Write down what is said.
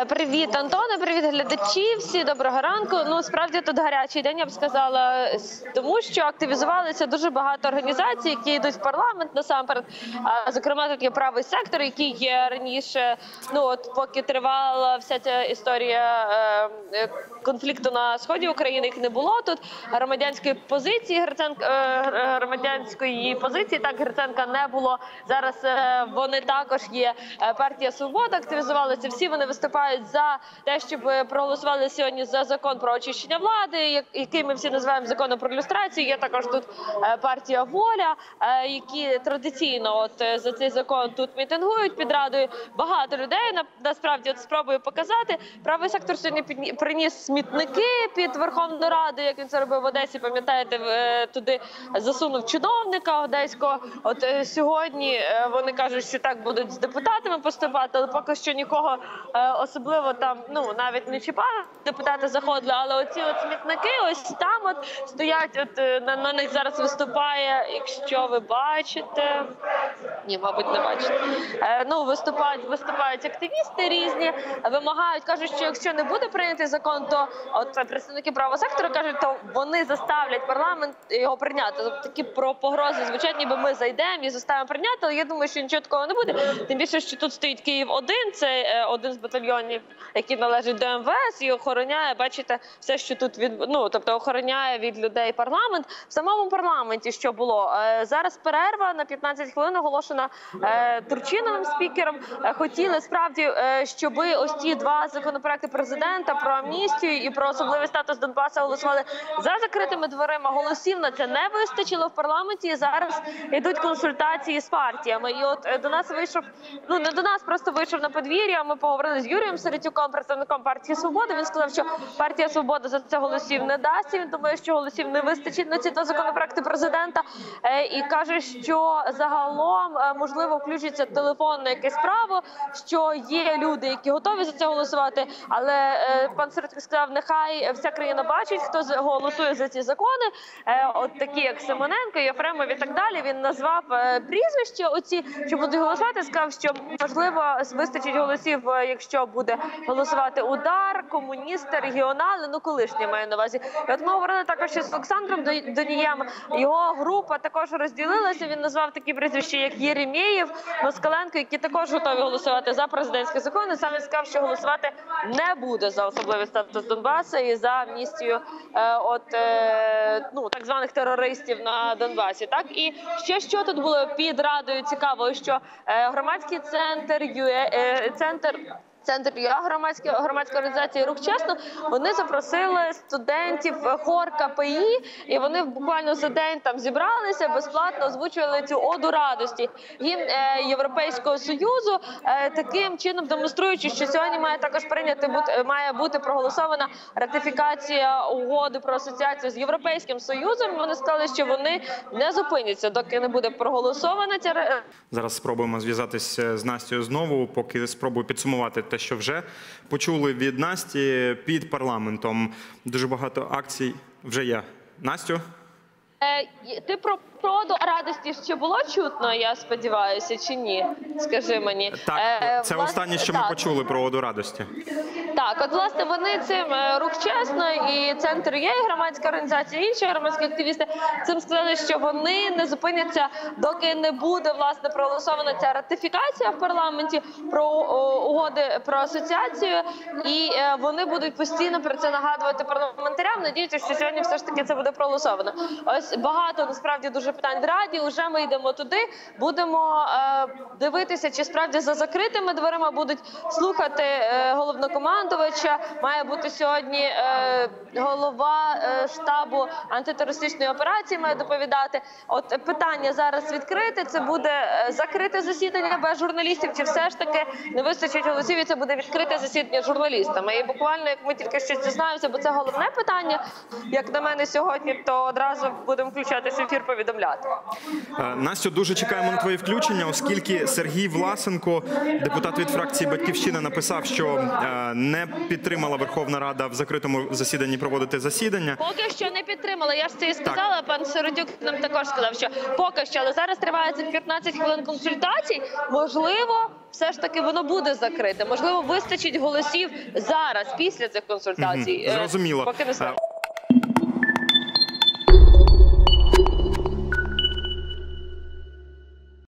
Е, Привіт, Антоне, привіт, глядачі. Всі доброго ранку. Ну справді тут гарячий день, я б сказала, тому що активізувалися дуже багато організацій, які йдуть в парламент насамперед. Зокрема, тут є правий сектор, який є раніше. Ну от поки тривала вся ця історія е, е, конфлікту на сході України, їх не було тут. Громадянської позиції Гриценка громадянської позиції так Гриценка не було. Зараз вони також є. Партія Свобода активізувалася. Всі вони виступають за те, щоб проголосували сьогодні за закон про очищення влади, як- який ми всі називаємо законом про люстрацію. Є також тут е, партія Воля, е, які традиційно от е, за цей закон тут мітингують під радою. Багато людей на- насправді от спробую показати. Правий сектор сьогодні приніс смітники під Верховну Раду, як він це робив в Одесі. Пам'ятаєте, е, туди засунув чиновника одеського. От е, сьогодні е, вони кажуть, що так будуть з депутатами поступати, але поки що нікого е, особливо там ну навіть не чіпали. Депутати заходили, але оці от смітники, ось там от стоять. От е, на, на них зараз виступає, якщо ви бачите. Ні, мабуть, не бачите. Ну виступають, виступають активісти різні, вимагають, кажуть, що якщо не буде прийнятий закон, то от представники правого сектору кажуть, то вони заставлять парламент його прийняти. Тобто такі про погрози звучать, ніби ми зайдемо і заставимо прийняти. Але я думаю, що нічого такого не буде. Тим більше, що тут стоїть Київ 1 це е, один з батальйонів, який належить до МВС, і охороняє, бачите, все, що тут від ну, тобто охороняє від людей парламент. В самому парламенті що було Е, зараз перерва на 15 хвилин оголошена е, Турчиновим спікером. Е, Хотіли справді, е, щоб ось ті два законопроекти президента про амністію і про особливий статус Донбаса голосували за закритими дверима. Голосів на це не вистачило в парламенті. Зараз йдуть консультації з партіями. І от до нас вийшов ну не до нас, просто вийшов на подвір'я. Ми поговорили з Юрієм Середюком, представником партії Свобода. Він сказав, що партія Свобода за це голосів не дасть. і Він думає, що голосів не вистачить на ці два законопроекти президента. І каже, що загалом можливо включиться телефонне якесь право, що є люди, які готові за це голосувати. Але е, пан Середюк сказав, нехай вся країна бачить, хто голосує за ці закони. Е, От такі, як Симоненко, Єфремов і так далі. Він назвав е, прізвища. Оці що будуть голосувати. Сказав, що можливо вистачить голосів, е, якщо буде голосувати удар, комуністи, регіонали. Ну колишні маю на увазі. От ми говорили також з Олександром Донієм. Його група також розділилася. Він назвав такі прізвища, як Єремєєв, Москаленко, які також готові голосувати за президентські закони. Саме сказав, що голосувати не буде за особливий статус Донбасу і за амністію е, от е, ну так званих терористів на Донбасі. Так і ще що тут було під радою цікаво, що е, громадський центр ЮЕ е, центр. Центр ЮА громадської громадської організації Рух чесно вони запросили студентів хор КПІ, і вони буквально за день там зібралися безплатно озвучували цю оду радості гімн е, Європейського союзу, е, таким чином демонструючи, що сьогодні має також прийняти бути має бути проголосована ратифікація угоди про асоціацію з європейським союзом. Вони сказали, що вони не зупиняться, доки не буде проголосована ця Зараз спробуємо зв'язатися з Настю знову, поки спробую підсумувати те, що вже почули від Насті під парламентом. Дуже багато акцій вже є. Настю? Е, ти про проду радості ще було чутно, я сподіваюся, чи ні? Скажи мені. Так, Е, це власне, останнє, що ми почули про оду радості. Так, от власне вони цим е, рух чесно і центр є і громадська організація, і інші громадські активісти цим сказали, що вони не зупиняться, доки не буде власне проголосована ця ратифікація в парламенті про о, угоди про асоціацію, і е, вони будуть постійно про це нагадувати парламентарям. Надіються, що сьогодні все ж таки це буде проголосовано. Ось багато насправді дуже питань в раді. Уже ми йдемо туди. Будемо е, дивитися, чи справді за закритими дверима будуть слухати е, головнокомандувача. Має бути сьогодні е, голова е, штабу антитерористичної операції. Має доповідати. От питання зараз відкрите. Це буде е, закрите засідання без журналістів, чи все ж таки не вистачить голосів? І це буде відкрите засідання журналістами. І буквально, як ми тільки щось дізнаємося, бо це головне питання. Як на мене сьогодні, то одразу будемо включатися в ефір повідомляти. Е, Настю, дуже чекаємо на твоє включення, оскільки Сергій Власенко, депутат від фракції Батьківщина, написав, що е, не підтримала Верховна Рада в закритому засіданні проводити засідання. Поки що не підтримала. Я ж це і сказала. Пан Сиродюк нам також сказав, що поки що, але зараз триває цих 15 хвилин консультацій. Можливо, все ж таки воно буде закрите. Можливо, вистачить голосів зараз, після цих консультацій. Е, Зрозуміло. Поки не знаю.